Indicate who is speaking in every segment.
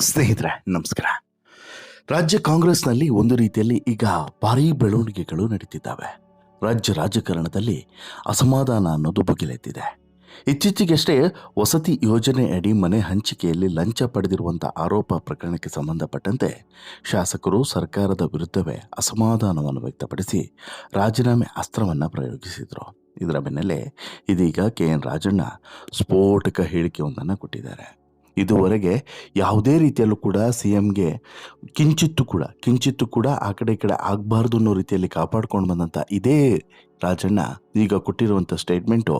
Speaker 1: ಸ್ನೇಹಿತರೆ, ನಮಸ್ಕಾರ. ರಾಜ್ಯ ಕಾಂಗ್ರೆಸ್ನಲ್ಲಿ ಒಂದು ರೀತಿಯಲ್ಲಿ ಈಗ ಭಾರೀ ಬೆಳವಣಿಗೆಗಳು ನಡೀತಿದ್ದಾವೆ. ರಾಜ್ಯ ರಾಜಕಾರಣದಲ್ಲಿ ಅಸಮಾಧಾನ ಅನ್ನೋದು ಬಗೆಲೆತ್ತಿದೆ. ಇತ್ತೀಚೆಗಷ್ಟೇ ವಸತಿ ಯೋಜನೆ ಅಡಿ ಮನೆ ಹಂಚಿಕೆಯಲ್ಲಿ ಲಂಚ ಪಡೆದಿರುವಂಥ ಆರೋಪ ಪ್ರಕರಣಕ್ಕೆ ಸಂಬಂಧಪಟ್ಟಂತೆ ಶಾಸಕರು ಸರ್ಕಾರದ ವಿರುದ್ಧವೇ ಅಸಮಾಧಾನವನ್ನು ವ್ಯಕ್ತಪಡಿಸಿ ರಾಜೀನಾಮೆ ಅಸ್ತ್ರವನ್ನು ಪ್ರಯೋಗಿಸಿದರು. ಇದರ ಬೆನ್ನಲ್ಲೇ ಇದೀಗ ಕೆ ಎನ್ ರಾಜಣ್ಣ ಸ್ಫೋಟಕ ಹೇಳಿಕೆಯೊಂದನ್ನು ಕೊಟ್ಟಿದ್ದಾರೆ. ಇದುವರೆಗೆ ಯಾವುದೇ ರೀತಿಯಲ್ಲೂ ಕೂಡ ಸಿ ಎಮ್ಗೆ ಕಿಂಚಿತ್ತು ಕೂಡ ಕಿಂಚಿತ್ತು ಕೂಡ ಆ ಕಡೆ ಈ ಕಡೆ ಆಗಬಾರ್ದು ಅನ್ನೋ ರೀತಿಯಲ್ಲಿ ಕಾಪಾಡ್ಕೊಂಡು ಬಂದಂಥ ಇದೇ ರಾಜಣ್ಣ ಈಗ ಕೊಟ್ಟಿರುವಂಥ ಸ್ಟೇಟ್ಮೆಂಟು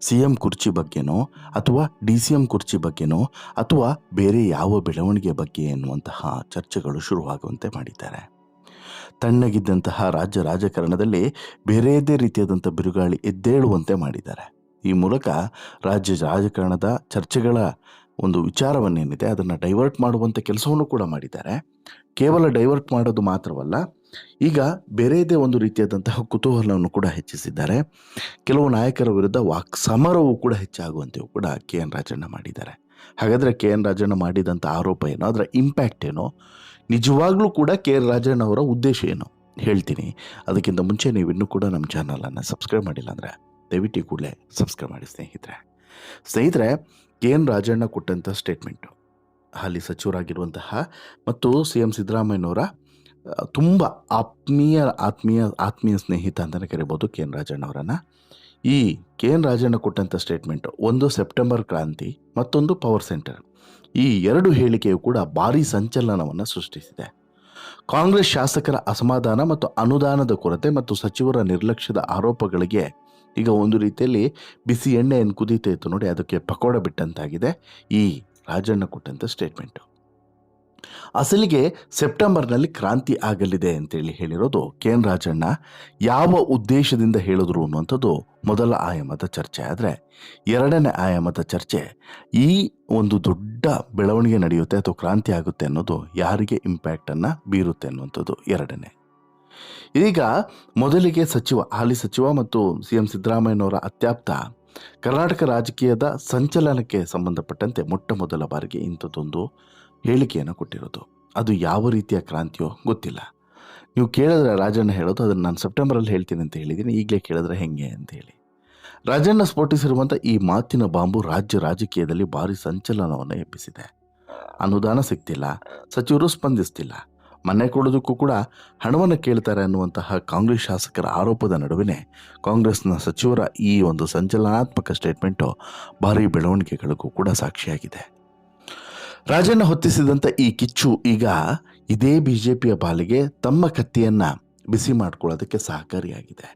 Speaker 1: ಸಿ ಎಂ ಕುರ್ಚಿ ಬಗ್ಗೆನೋ ಅಥವಾ ಡಿ ಸಿ ಎಂ ಕುರ್ಚಿ ಬಗ್ಗೆನೋ ಅಥವಾ ಬೇರೆ ಯಾವ ಬೆಳವಣಿಗೆ ಬಗ್ಗೆ ಎನ್ನುವಂತಹ ಚರ್ಚೆಗಳು ಶುರುವಾಗುವಂತೆ ಮಾಡಿದ್ದಾರೆ. ತಣ್ಣಗಿದ್ದಂತಹ ರಾಜ್ಯ ರಾಜಕಾರಣದಲ್ಲಿ ಬೇರೆಯದೇ ರೀತಿಯಾದಂಥ ಬಿರುಗಾಳಿ ಎದ್ದೇಳುವಂತೆ ಮಾಡಿದ್ದಾರೆ. ಈ ಮೂಲಕ ರಾಜ್ಯ ರಾಜಕಾರಣದ ಚರ್ಚೆಗಳ ಒಂದು ವಿಚಾರವನ್ನೇನಿದೆ, ಅದನ್ನು ಡೈವರ್ಟ್ ಮಾಡುವಂಥ ಕೆಲಸವನ್ನು ಕೂಡ ಮಾಡಿದ್ದಾರೆ. ಕೇವಲ ಡೈವರ್ಟ್ ಮಾಡೋದು ಮಾತ್ರವಲ್ಲ, ಈಗ ಬೇರೆದೇ ಒಂದು ರೀತಿಯಾದಂತಹ ಕುತೂಹಲವನ್ನು ಕೂಡ ಹೆಚ್ಚಿಸಿದ್ದಾರೆ. ಕೆಲವು ನಾಯಕರ ವಿರುದ್ಧ ವಾಕ್ ಸಮರವೂ ಕೂಡ ಹೆಚ್ಚಾಗುವಂತೆಯೂ ಕೂಡ ಕೆ ಎನ್ ರಾಜಣ್ಣ ಮಾಡಿದ್ದಾರೆ. ಹಾಗಾದರೆ ಕೆ ಎನ್ ರಾಜಣ್ಣ ಮಾಡಿದಂಥ ಆರೋಪ ಏನೋ? ಅದರ ಇಂಪ್ಯಾಕ್ಟ್ ಏನೋ? ನಿಜವಾಗ್ಲೂ ಕೂಡ ಕೆ ಎನ್ ರಾಜಣ್ಣ ಅವರ ಉದ್ದೇಶ ಏನು? ಹೇಳ್ತೀನಿ. ಅದಕ್ಕಿಂತ ಮುಂಚೆ ನೀವು ಇನ್ನೂ ಕೂಡ ನಮ್ಮ ಚಾನಲನ್ನು ಸಬ್ಸ್ಕ್ರೈಬ್ ಮಾಡಿಲ್ಲ ಅಂದರೆ ದಯವಿಟ್ಟು ಕೂಡಲೇ ಸಬ್ಸ್ಕ್ರೈಬ್ ಮಾಡಿ ಸ್ನೇಹಿತರೆ. ಸ್ನೇಹಿತರೆ ಕೆ ಎನ್ ರಾಜಣ್ಣ ಕೊಟ್ಟಂಥ ಸ್ಟೇಟ್ಮೆಂಟು ಹಾಲಿ ಸಚಿವರಾಗಿರುವಂತಹ ಮತ್ತು ಸಿ ಎಂ ಸಿದ್ದರಾಮಯ್ಯನವರ ತುಂಬ ಆತ್ಮೀಯ ಆತ್ಮೀಯ ಆತ್ಮೀಯ ಸ್ನೇಹಿತ ಅಂತಲೇ ಕರಿಬೋದು ಕೆ ಎನ್ ರಾಜಣ್ಣವರನ್ನು ಈ ಕೆ ಎನ್ ರಾಜಣ್ಣ ಕೊಟ್ಟಂಥ ಸ್ಟೇಟ್ಮೆಂಟು ಒಂದು ಸೆಪ್ಟೆಂಬರ್ ಕ್ರಾಂತಿ, ಮತ್ತೊಂದು ಪವರ್ ಸೆಂಟರ್ ಈ ಎರಡು ಹೇಳಿಕೆಯು ಕೂಡ ಭಾರೀ ಸಂಚಲನವನ್ನು ಸೃಷ್ಟಿಸಿದೆ. ಕಾಂಗ್ರೆಸ್ ಶಾಸಕರ ಅಸಮಾಧಾನ ಮತ್ತು ಅನುದಾನದ ಕೊರತೆ ಮತ್ತು ಸಚಿವರ ನಿರ್ಲಕ್ಷ್ಯದ ಆರೋಪಗಳಿಗೆ ಈಗ ಒಂದು ರೀತಿಯಲ್ಲಿ ಬಿಸಿ ಎಣ್ಣೆಯನ್ನು ಕುದೀತಾ ಇತ್ತು ನೋಡಿ, ಅದಕ್ಕೆ ಪಕೋಡ ಬಿಟ್ಟಂತಾಗಿದೆ ಈ ರಾಜಣ್ಣ ಕೊಟ್ಟಂಥ ಸ್ಟೇಟ್ಮೆಂಟು ಅಸಲಿಗೆ ಸೆಪ್ಟೆಂಬರ್ನಲ್ಲಿ ಕ್ರಾಂತಿ ಆಗಲಿದೆ ಅಂತೇಳಿ ಹೇಳಿರೋದು ಕೆ ಎನ್ ರಾಜಣ್ಣ. ಯಾವ ಉದ್ದೇಶದಿಂದ ಹೇಳಿದ್ರು ಅನ್ನುವಂಥದ್ದು ಮೊದಲ ಆಯಾಮದ ಚರ್ಚೆ. ಆದರೆ ಎರಡನೇ ಆಯಾಮದ ಚರ್ಚೆ ಈ ಒಂದು ದೊಡ್ಡ ಬೆಳವಣಿಗೆ ನಡೆಯುತ್ತೆ ಅಥವಾ ಕ್ರಾಂತಿ ಆಗುತ್ತೆ ಅನ್ನೋದು ಯಾರಿಗೆ ಇಂಪ್ಯಾಕ್ಟನ್ನು ಬೀರುತ್ತೆ ಅನ್ನುವಂಥದ್ದು ಎರಡನೇ. ಇದೀಗ ಮೊದಲಿಗೆ ಸಚಿವ, ಹಾಲಿ ಸಚಿವ ಮತ್ತು ಸಿ ಎಂ ಸಿದ್ದರಾಮಯ್ಯನವರ ಅತ್ಯಾಪ್ತ ಕರ್ನಾಟಕ ರಾಜಕೀಯದ ಸಂಚಲನಕ್ಕೆ ಸಂಬಂಧಪಟ್ಟಂತೆ ಮೊಟ್ಟ ಮೊದಲ ಬಾರಿಗೆ ಇಂಥದ್ದೊಂದು ಹೇಳಿಕೆಯನ್ನು ಕೊಟ್ಟಿರೋದು. ಅದು ಯಾವ ರೀತಿಯ ಕ್ರಾಂತಿಯೋ ಗೊತ್ತಿಲ್ಲ. ನೀವು ಕೇಳಿದ್ರೆ ರಾಜಣ್ಣ ಹೇಳೋದು, ಅದನ್ನು ನಾನು ಸೆಪ್ಟೆಂಬರಲ್ಲಿ ಹೇಳ್ತೀನಿ ಅಂತ ಹೇಳಿದ್ದೀನಿ, ಈಗಲೇ ಕೇಳಿದ್ರೆ ಹೆಂಗೆ ಅಂತ ಹೇಳಿ. ರಾಜಣ್ಣ ಸ್ಫೋಟಿಸಿರುವಂಥ ಈ ಮಾತಿನ ಬಾಂಬು ರಾಜ್ಯ ರಾಜಕೀಯದಲ್ಲಿ ಭಾರಿ ಸಂಚಲನವನ್ನು ಎಬ್ಬಿಸಿದೆ. ಅನುದಾನ ಸಿಗ್ತಿಲ್ಲ, ಸಚಿವರು ಸ್ಪಂದಿಸ್ತಿಲ್ಲ. ಮನೆ ಕೊಡೋದಕ್ಕೂ ಕೂಡ ಹಣವನ್ನು ಕೇಳ್ತಾರೆ ಅನ್ನುವಂತಹ ಕಾಂಗ್ರೆಸ್ ಶಾಸಕರ ಆರೋಪದ ನಡುವೆ ಕಾಂಗ್ರೆಸ್ನ ಸಚಿವರ ಈ ಒಂದು ಸಂಚಲನಾತ್ಮಕ ಸ್ಟೇಟ್ಮೆಂಟು ಭಾರೀ ಬೆಳವಣಿಗೆಗಳಿಗೂ ಕೂಡ ಸಾಕ್ಷಿಯಾಗಿದೆ. ರಾಜಣ್ಣ ಹೊತ್ತಿಸಿದಂಥ ಈ ಕಿಚ್ಚು ಈಗ ಇದೇ ಬಿ ಜೆ ಪಿಯ ಪಾಲಿಗೆ ತಮ್ಮ ಕತ್ತಿಯನ್ನು ಬಿಸಿ ಮಾಡಿಕೊಳ್ಳೋದಕ್ಕೆ ಸಹಕಾರಿಯಾಗಿದೆ.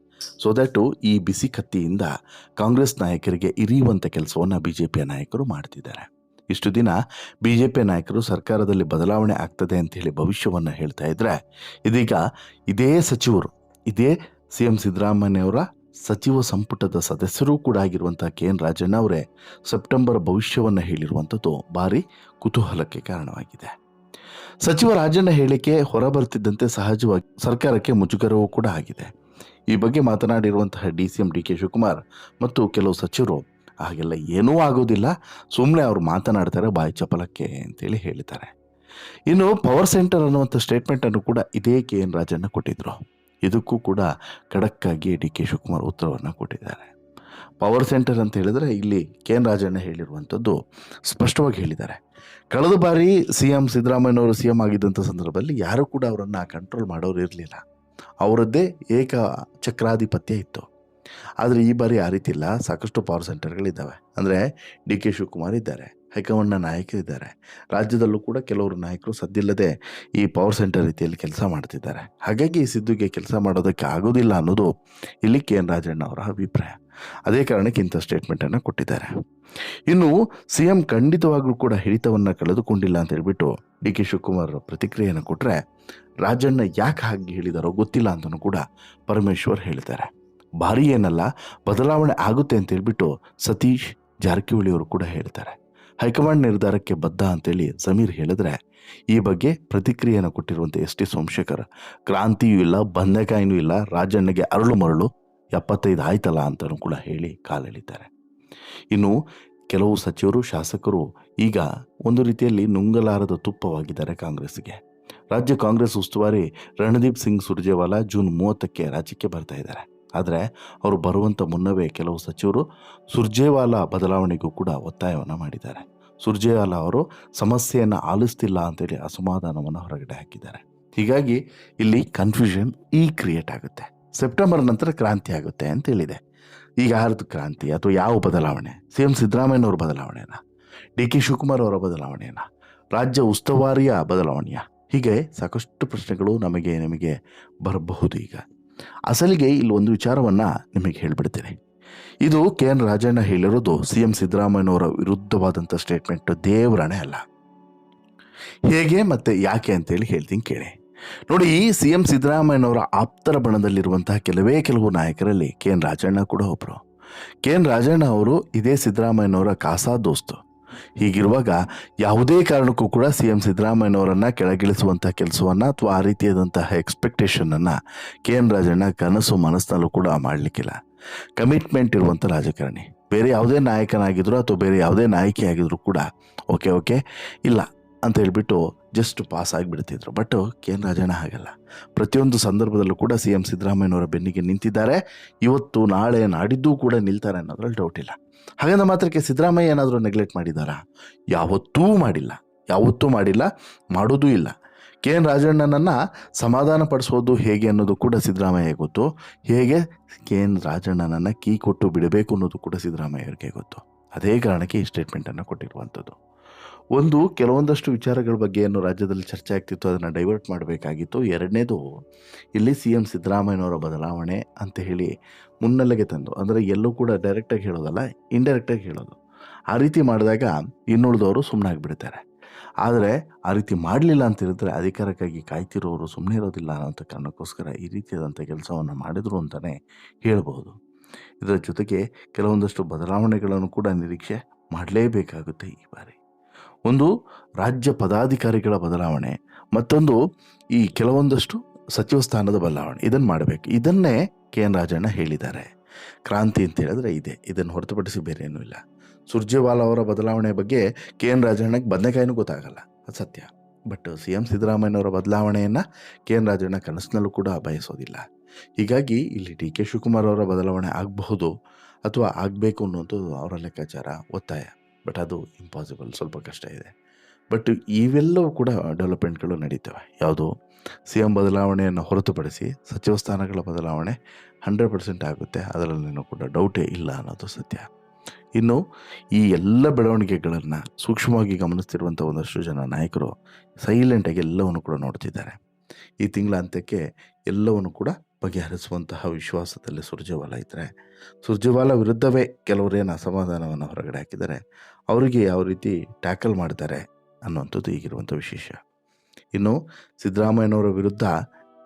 Speaker 1: ಸೊ ದಟ್ಟು ಈ ಬಿಸಿ ಕತ್ತಿಯಿಂದ ಕಾಂಗ್ರೆಸ್ ನಾಯಕರಿಗೆ ಇರಿಯುವಂಥ ಕೆಲಸವನ್ನು ಬಿ ಜೆ ಪಿಯ ನಾಯಕರು ಮಾಡ್ತಿದ್ದಾರೆ. ಇಷ್ಟು ದಿನ ಬಿ ಜೆ ಪಿ ನಾಯಕರು ಸರ್ಕಾರದಲ್ಲಿ ಬದಲಾವಣೆ ಆಗ್ತದೆ ಅಂತ ಹೇಳಿ ಭವಿಷ್ಯವನ್ನು ಹೇಳ್ತಾ ಇದ್ರೆ, ಇದೀಗ ಇದೇ ಸಚಿವರು, ಇದೇ ಸಿ ಎಂ ಸಿದ್ದರಾಮಯ್ಯವರ ಸಚಿವ ಸಂಪುಟದ ಸದಸ್ಯರೂ ಕೂಡ ಆಗಿರುವಂಥ ಕೆ ಎನ್ ರಾಜಣ್ಣ ಅವರೇ ಸೆಪ್ಟೆಂಬರ್ ಭವಿಷ್ಯವನ್ನು ಹೇಳಿರುವಂಥದ್ದು ಭಾರಿ ಕುತೂಹಲಕ್ಕೆ ಕಾರಣವಾಗಿದೆ. ಸಚಿವ ರಾಜಣ್ಣ ಹೇಳಿಕೆ ಹೊರಬರ್ತಿದ್ದಂತೆ ಸಹಜವಾಗಿ ಸರ್ಕಾರಕ್ಕೆ ಮುಜುಗರವೂ ಕೂಡ ಆಗಿದೆ. ಈ ಬಗ್ಗೆ ಮಾತನಾಡಿರುವಂತಹ D C M D K Shivakumar ಮತ್ತು ಕೆಲವು ಸಚಿವರು ಹಾಗೆಲ್ಲ ಏನೂ ಆಗೋದಿಲ್ಲ. ಸುಮ್ಮನೆ ಅವ್ರು ಮಾತನಾಡ್ತಾರೆ, ಬಾಯಿ ಚಪಲಕ್ಕೆ ಅಂತೇಳಿ ಹೇಳ್ತಾರೆ ಇನ್ನು ಪವರ್ ಸೆಂಟರ್ ಅನ್ನುವಂಥ ಸ್ಟೇಟ್ಮೆಂಟನ್ನು ಕೂಡ ಇದೇ ಕೆ ಎನ್ ರಾಜಣ್ಣ ಕೊಟ್ಟಿದ್ರು. ಇದಕ್ಕೂ ಕೂಡ ಖಡಕ್ಕಾಗಿ ಡಿ ಕೆ ಶಿವಕುಮಾರ್ ಉತ್ತರವನ್ನು ಕೊಟ್ಟಿದ್ದಾರೆ. ಪವರ್ ಸೆಂಟರ್ ಅಂತ ಹೇಳಿದರೆ ಇಲ್ಲಿ ಕೆ ಎನ್ ರಾಜಣ್ಣ ಹೇಳಿರುವಂಥದ್ದು ಸ್ಪಷ್ಟವಾಗಿ ಹೇಳಿದ್ದಾರೆ. ಕಳೆದ ಬಾರಿ ಸಿ ಎಂ ಸಿದ್ದರಾಮಯ್ಯನವರು ಸಿ ಎಂ ಆಗಿದ್ದಂಥ ಸಂದರ್ಭದಲ್ಲಿ ಯಾರೂ ಕೂಡ ಅವರನ್ನು ಕಂಟ್ರೋಲ್ ಮಾಡೋರು ಇರಲಿಲ್ಲ. ಅವರದ್ದೇ ಏಕ ಚಕ್ರಾಧಿಪತ್ಯ ಇತ್ತು. ಆದರೆ ಈ ಬಾರಿ ಆ ರೀತಿ ಇಲ್ಲ. ಸಾಕಷ್ಟು ಪವರ್ ಸೆಂಟರ್ಗಳಿದ್ದಾವೆ ಅಂದರೆ ಡಿ ಕೆ ಶಿವಕುಮಾರ್ ಇದ್ದಾರೆ, ಹೈಕಮಾಂಡ್ನ ನಾಯಕರಿದ್ದಾರೆ ರಾಜ್ಯದಲ್ಲೂ ಕೂಡ ಕೆಲವರು ನಾಯಕರು ಸದ್ದಿಲ್ಲದೆ ಈ ಪವರ್ ಸೆಂಟರ್ ರೀತಿಯಲ್ಲಿ ಕೆಲಸ ಮಾಡ್ತಿದ್ದಾರೆ. ಹಾಗಾಗಿ ಈ ಸಿದ್ದುಗೆ ಕೆಲಸ ಮಾಡೋದಕ್ಕೆ ಆಗೋದಿಲ್ಲ ಅನ್ನೋದು ಇಲ್ಲಿ ಕೆ ಎನ್ ರಾಜಣ್ಣ ಅವರ ಅಭಿಪ್ರಾಯ. ಅದೇ ಕಾರಣಕ್ಕೆ ಇಂಥ ಸ್ಟೇಟ್ಮೆಂಟನ್ನು ಕೊಟ್ಟಿದ್ದಾರೆ. ಇನ್ನು ಸಿ ಎಂ ಖಂಡಿತವಾಗ್ಲೂ ಕೂಡ ಹಿಡಿತವನ್ನು ಕಳೆದುಕೊಂಡಿಲ್ಲ ಅಂತ ಹೇಳ್ಬಿಟ್ಟು ಡಿ ಕೆ ಶಿವಕುಮಾರ್ ಪ್ರತಿಕ್ರಿಯೆಯನ್ನು ಕೊಟ್ಟರೆ ರಾಜಣ್ಣ ಯಾಕೆ ಹಾಗೆ ಹೇಳಿದಾರೋ ಗೊತ್ತಿಲ್ಲ ಅಂತಲೂ ಕೂಡ ಪರಮೇಶ್ವರ್ ಹೇಳಿದ್ದಾರೆ. ಭಾರಿ ಏನಲ್ಲ, ಬದಲಾವಣೆ ಆಗುತ್ತೆ ಅಂತ ಹೇಳ್ಬಿಟ್ಟು ಸತೀಶ್ ಜಾರಕಿಹೊಳಿ ಅವರು ಕೂಡ ಹೇಳ್ತಾರೆ. ಹೈಕಮಾಂಡ್ ನಿರ್ಧಾರಕ್ಕೆ ಬದ್ಧ ಅಂತೇಳಿ ಸಮೀರ್ ಹೇಳಿದ್ರೆ, ಈ ಬಗ್ಗೆ ಪ್ರತಿಕ್ರಿಯೆಯನ್ನು ಕೊಟ್ಟಿರುವಂಥ ಎಸ್ ಟಿ ಸೋಮಶೇಖರ್, ಕ್ರಾಂತಿಯೂ ಇಲ್ಲ, ಬಂದೆಕಾಯಿನೂ ಇಲ್ಲ, ರಾಜಣ್ಣಗೆ ಅರಳು ಮರಳು, ಎಪ್ಪತ್ತೈದು ಆಯ್ತಲ್ಲ ಅಂತಲೂ ಕೂಡ ಹೇಳಿ ಕಾಲೆಳಿತಾರೆ. ಇನ್ನು ಕೆಲವು ಸಚಿವರು, ಶಾಸಕರು ಈಗ ಒಂದು ರೀತಿಯಲ್ಲಿ ನುಂಗಲಾರದ ತುಪ್ಪವಾಗಿದ್ದಾರೆ ಕಾಂಗ್ರೆಸ್ಗೆ ರಾಜ್ಯ ಕಾಂಗ್ರೆಸ್ ಉಸ್ತುವಾರಿ ರಣದೀಪ್ ಸಿಂಗ್ ಸುರ್ಜೇವಾಲಾ ಜೂನ್ ಮೂವತ್ತಕ್ಕೆ ರಾಜ್ಯಕ್ಕೆ ಬರ್ತಾ ಇದ್ದಾರೆ. ಆದರೆ ಅವರು ಬರುವಂಥ ಮುನ್ನವೇ ಕೆಲವು ಸಚಿವರು ಸುರ್ಜೇವಾಲಾ ಬದಲಾವಣೆಗೂ ಕೂಡ ಒತ್ತಾಯವನ್ನು ಮಾಡಿದ್ದಾರೆ. ಸುರ್ಜೇವಾಲಾ ಅವರು ಸಮಸ್ಯೆಯನ್ನು ಆಲಿಸ್ತಿಲ್ಲ ಅಂತೇಳಿ ಅಸಮಾಧಾನವನ್ನು ಹೊರಗಡೆ ಹಾಕಿದ್ದಾರೆ. ಹೀಗಾಗಿ ಇಲ್ಲಿ ಕನ್ಫ್ಯೂಷನ್ ಈ ಕ್ರಿಯೇಟ್ ಆಗುತ್ತೆ. ಸೆಪ್ಟೆಂಬರ್ ನಂತರ ಕ್ರಾಂತಿ ಆಗುತ್ತೆ ಅಂತ ಹೇಳಿದೆ. ಈಗ ಯಾರದ್ದು ಕ್ರಾಂತಿ? ಅಥವಾ ಯಾವ ಬದಲಾವಣೆ? ಸಿ ಎಂ ಸಿದ್ದರಾಮಯ್ಯನವ್ರ ಬದಲಾವಣೆನ? ಡಿ ಕೆ ಶಿವಕುಮಾರ್ ಅವರ ಬದಲಾವಣೆನ? ರಾಜ್ಯ ಉಸ್ತುವಾರಿಯ ಬದಲಾವಣೆಯ? ಹೀಗೆ ಸಾಕಷ್ಟು ಪ್ರಶ್ನೆಗಳು ನಮಗೆ ನಿಮಗೆ ಬರಬಹುದು ಈಗ. ಅಸಲಿಗೆ ಇಲ್ಲಿ ಒಂದು ವಿಚಾರವನ್ನು ನಿಮಗೆ ಹೇಳಿಬಿಡ್ತೀನಿ. ಇದು ಕೆ ಎನ್ ರಾಜಣ್ಣ ಹೇಳಿರೋದು ಸಿ ಎಂ ಸಿದ್ದರಾಮಯ್ಯನವರ ವಿರುದ್ಧವಾದಂಥ ಸ್ಟೇಟ್ಮೆಂಟ್ ದೇವರಣೆ ಅಲ್ಲ. ಹೇಗೆ ಮತ್ತೆ ಯಾಕೆ ಅಂತೇಳಿ ಹೇಳ್ತೀನಿ ಕೇಳಿ. ನೋಡಿ ಸಿ ಎಂ ಸಿದ್ದರಾಮಯ್ಯನವರ ಆಪ್ತರ ಬಣದಲ್ಲಿರುವಂತಹ ಕೆಲವೇ ಕೆಲವು ನಾಯಕರಲ್ಲಿ ಕೆ ಎನ್ ರಾಜಣ್ಣ ಕೂಡ ಒಬ್ಬರು ಕೆ ಎನ್ ರಾಜಣ್ಣ ಅವರು ಇದೇ ಸಿದ್ದರಾಮಯ್ಯನವರ ಕಾಸಾ ದೋಸ್ತು. ಹೀಗಿರುವಾಗ ಯಾವುದೇ ಕಾರಣಕ್ಕೂ ಕೂಡ ಸಿ ಎಂ ಸಿದ್ದರಾಮಯ್ಯನವರನ್ನು ಕೆಳಗಿಳಿಸುವಂಥ ಕೆಲಸವನ್ನು ಅಥವಾ ಆ ರೀತಿಯಾದಂತಹ ಎಕ್ಸ್ಪೆಕ್ಟೇಷನನ್ನು ಕೆ ಎನ್ ರಾಜಣ್ಣ ಕನಸು ಮನಸ್ಸಿನಲ್ಲೂ ಕೂಡ ಮಾಡಲಿಕ್ಕಿಲ್ಲ. ಕಮಿಟ್ಮೆಂಟ್ ಇರುವಂಥ ರಾಜಕಾರಣಿ. ಬೇರೆ ಯಾವುದೇ ನಾಯಕನಾಗಿದ್ರು ಅಥವಾ ಬೇರೆ ಯಾವುದೇ ನಾಯಕಿ ಆಗಿದ್ದರೂ ಕೂಡ ಓಕೆ ಓಕೆ ಇಲ್ಲ. ಅಂತ ಹೇಳ್ಬಿಟ್ಟು ಜಸ್ಟ್ ಪಾಸ್ ಆಗಿಬಿಡ್ತಿದ್ರು ಬಟ್ ಕೆ ಎನ್ ರಾಜಣ್ಣ ಹಾಗಲ್ಲ. ಪ್ರತಿಯೊಂದು ಸಂದರ್ಭದಲ್ಲೂ ಕೂಡ ಸಿ ಎಂ ಸಿದ್ದರಾಮಯ್ಯನವರ ಬೆನ್ನಿಗೆ ನಿಂತಿದ್ದಾರೆ. ಇವತ್ತು ನಾಳೆ ನಾಡಿದ್ದು ಕೂಡ ನಿಲ್ತಾರೆ ಅನ್ನೋದ್ರಲ್ಲಿ ಡೌಟ್ ಇಲ್ಲ. ಹಾಗಂದ ಮಾತ್ರಕ್ಕೆ ಸಿದ್ದರಾಮಯ್ಯ ಏನಾದರೂ ನೆಗ್ಲೆಕ್ಟ್ ಮಾಡಿದ್ದಾರಾ ಯಾವತ್ತೂ ಮಾಡಿಲ್ಲ. ಯಾವತ್ತೂ ಮಾಡಿಲ್ಲ. ಮಾಡೋದೂ ಇಲ್ಲ. ಕೆ ಎನ್ ರಾಜಣ್ಣನನ್ನು ಸಮಾಧಾನ ಪಡಿಸೋದು ಹೇಗೆ ಅನ್ನೋದು ಕೂಡ ಸಿದ್ದರಾಮಯ್ಯ ಗೊತ್ತು. ಹೇಗೆ ಕೆ ಎನ್ ರಾಜಣ್ಣನನ್ನು ಕೀ ಕೊಟ್ಟು ಬಿಡಬೇಕು ಅನ್ನೋದು ಕೂಡ ಸಿದ್ದರಾಮಯ್ಯವ್ರಿಗೆ ಗೊತ್ತು. ಅದೇ ಕಾರಣಕ್ಕೆ ಈ ಸ್ಟೇಟ್ಮೆಂಟನ್ನು ಕೊಟ್ಟಿರುವಂಥದ್ದು. ಒಂದು ಕೆಲವೊಂದಷ್ಟು ವಿಚಾರಗಳ ಬಗ್ಗೆ ಏನು ರಾಜ್ಯದಲ್ಲಿ ಚರ್ಚೆ ಆಗ್ತಿತ್ತು, ಅದನ್ನು ಡೈವರ್ಟ್ ಮಾಡಬೇಕಾಗಿತ್ತು. ಎರಡನೇದು, ಇಲ್ಲಿ ಸಿ ಎಂ ಸಿದ್ದರಾಮಯ್ಯನವರ ಬದಲಾವಣೆ ಅಂತ ಹೇಳಿ ಮುನ್ನೆಲೆಗೆ ತಂದು, ಅಂದರೆ ಎಲ್ಲೂ ಕೂಡ ಡೈರೆಕ್ಟಾಗಿ ಹೇಳೋದಲ್ಲ ಇಂಡೈರೆಕ್ಟಾಗಿ ಹೇಳೋದು. ಆ ರೀತಿ ಮಾಡಿದಾಗ ಇನ್ನುಳಿದವರು ಸುಮ್ಮನಾಗಿಬಿಡ್ತಾರೆ ಆದರೆ ಆ ರೀತಿ ಮಾಡಲಿಲ್ಲ ಅಂತ ಹೇಳಿದ್ರೆ ಅಧಿಕಾರಕ್ಕಾಗಿ ಕಾಯ್ತಿರೋರು ಸುಮ್ಮನೆ ಇರೋದಿಲ್ಲ ಅನ್ನೋಂಥ ಕಾರಣಕ್ಕೋಸ್ಕರ ಈ ರೀತಿಯಾದಂಥ ಕೆಲಸವನ್ನು ಮಾಡಿದರು ಅಂತಲೇ ಹೇಳ್ಬೋದು. ಇದರ ಜೊತೆಗೆ ಕೆಲವೊಂದಷ್ಟು ಬದಲಾವಣೆಗಳನ್ನು ಕೂಡ ನಿರೀಕ್ಷೆ ಮಾಡಲೇಬೇಕಾಗುತ್ತೆ ಈ ಬಾರಿ. ಒಂದು ರಾಜ್ಯ ಪದಾಧಿಕಾರಿಗಳ ಬದಲಾವಣೆ, ಮತ್ತೊಂದು ಈ ಕೆಲವೊಂದಷ್ಟು ಸಚಿವ ಸ್ಥಾನದ ಬದಲಾವಣೆ. ಇದನ್ನು ಮಾಡಬೇಕು. ಇದನ್ನೇ ಕೆ ಎನ್ ರಾಜಣ್ಣ ಹೇಳಿದ್ದಾರೆ. ಕ್ರಾಂತಿ ಅಂತ ಹೇಳಿದ್ರೆ ಇದೆ. ಇದನ್ನು ಹೊರತುಪಡಿಸಿ ಬೇರೆ ಏನೂ ಇಲ್ಲ. ಸುರ್ಜೇವಾಲ ಅವರ ಬದಲಾವಣೆ ಬಗ್ಗೆ ಕೆ ಎನ್ ರಾಜಣ್ಣಗೆ ಬದನೆಕಾಯಿನೂ ಗೊತ್ತಾಗಲ್ಲ. ಅದು ಸತ್ಯ. ಬಟ್ ಸಿ ಎಂ ಸಿದ್ದರಾಮಯ್ಯನವರ ಬದಲಾವಣೆಯನ್ನು ಕೆ ಎನ್ ರಾಜಣ್ಣ ಕನಸಿನಲ್ಲೂ ಕೂಡ ಬಯಸೋದಿಲ್ಲ. ಹೀಗಾಗಿ ಇಲ್ಲಿ ಡಿ ಕೆ ಶಿವಕುಮಾರ್ ಅವರ ಬದಲಾವಣೆ ಆಗಬಹುದು ಅಥವಾ ಆಗಬೇಕು ಅನ್ನುವಂಥದ್ದು ಅವರ ಲೆಕ್ಕಾಚಾರ, ಒತ್ತಾಯ. ಬಟ್ ಅದು ಇಂಪಾಸಿಬಲ್ ಸ್ವಲ್ಪ ಕಷ್ಟ ಇದೆ. ಬಟ್ ಇವೆಲ್ಲವೂ ಕೂಡ ಡೆವಲಪ್ಮೆಂಟ್ಗಳು ನಡೀತವೆ. ಯಾವುದು? ಸಿ ಎಂ ಬದಲಾವಣೆಯನ್ನು ಹೊರತುಪಡಿಸಿ ಸಚಿವ ಸ್ಥಾನಗಳ ಬದಲಾವಣೆ ಹಂಡ್ರೆಡ್ ಪರ್ಸೆಂಟ್ ಆಗುತ್ತೆ. ಅದರಲ್ಲಿನೂ ಕೂಡ ಡೌಟೇ ಇಲ್ಲ ಅನ್ನೋದು ಸತ್ಯ. ಇನ್ನು ಈ ಎಲ್ಲ ಬೆಳವಣಿಗೆಗಳನ್ನು ಸೂಕ್ಷ್ಮವಾಗಿ ಗಮನಿಸ್ತಿರುವಂಥ ಒಂದಷ್ಟು ಜನ ನಾಯಕರು ಸೈಲೆಂಟಾಗಿ ಎಲ್ಲವನ್ನು ಕೂಡ ನೋಡ್ತಿದ್ದಾರೆ. ಈ ತಿಂಗಳ ಅಂತ್ಯಕ್ಕೆ ಎಲ್ಲವನ್ನು ಕೂಡ ಬಗೆಹರಿಸುವಂತಹ ವಿಶ್ವಾಸದಲ್ಲಿ ಸುರ್ಜೇವಾಲ ಇದ್ದರೆ ಸುರ್ಜೇವಾಲ ವಿರುದ್ಧವೇ ಕೆಲವರೇನು ಅಸಮಾಧಾನವನ್ನು ಹೊರಗಡೆ ಹಾಕಿದ್ದಾರೆ. ಅವರಿಗೆ ಯಾವ ರೀತಿ ಟ್ಯಾಕಲ್ ಮಾಡ್ತಾರೆ ಅನ್ನುವಂಥದ್ದು ಈಗಿರುವಂಥ ವಿಶೇಷ. ಇನ್ನು ಸಿದ್ದರಾಮಯ್ಯನವರ ವಿರುದ್ಧ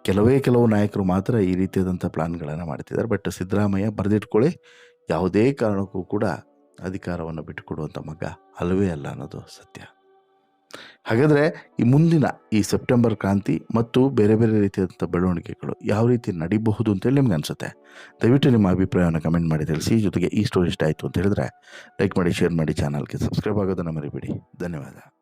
Speaker 1: ಕೆಲವೇ ಕೆಲವು ನಾಯಕರು ಮಾತ್ರ ಈ ರೀತಿಯಾದಂಥ ಪ್ಲಾನ್ಗಳನ್ನು ಮಾಡ್ತಿದ್ದಾರೆ. ಬಟ್ ಸಿದ್ದರಾಮಯ್ಯ ಬರೆದಿಟ್ಕೊಳ್ಳಿ, ಯಾವುದೇ ಕಾರಣಕ್ಕೂ ಕೂಡ ಅಧಿಕಾರವನ್ನು ಬಿಟ್ಟುಕೊಡುವಂಥ ಮಗ ಅಲ್ಲವೇ ಅಲ್ಲ ಅನ್ನೋದು ಸತ್ಯ. ಹಾಗಾದರೆ ಈ ಮುಂದಿನ ಈ ಸೆಪ್ಟೆಂಬರ್ ಕ್ರಾಂತಿ ಮತ್ತು ಬೇರೆ ಬೇರೆ ರೀತಿಯಾದಂಥ ಬೆಳವಣಿಗೆಗಳು ಯಾವ ರೀತಿ ನಡಿಬಹುದು ಅಂತೇಳಿ ನಿಮ್ಗೆ ಅನಿಸುತ್ತೆ? ದಯವಿಟ್ಟು ನಿಮ್ಮ ಅಭಿಪ್ರಾಯವನ್ನು ಕಮೆಂಟ್ ಮಾಡಿ ತಿಳಿಸಿ. ಜೊತೆಗೆ ಈ ಸ್ಟೋರಿ ಇಷ್ಟ ಆಯಿತು ಅಂತ ಹೇಳಿದ್ರೆ, ಲೈಕ್ ಮಾಡಿ, ಶೇರ್ ಮಾಡಿ, ಚಾನಲ್ಗೆ ಸಬ್ಸ್ಕ್ರೈಬ್ ಆಗೋದನ್ನು ಮರಿಬೇಡಿ. ಧನ್ಯವಾದ.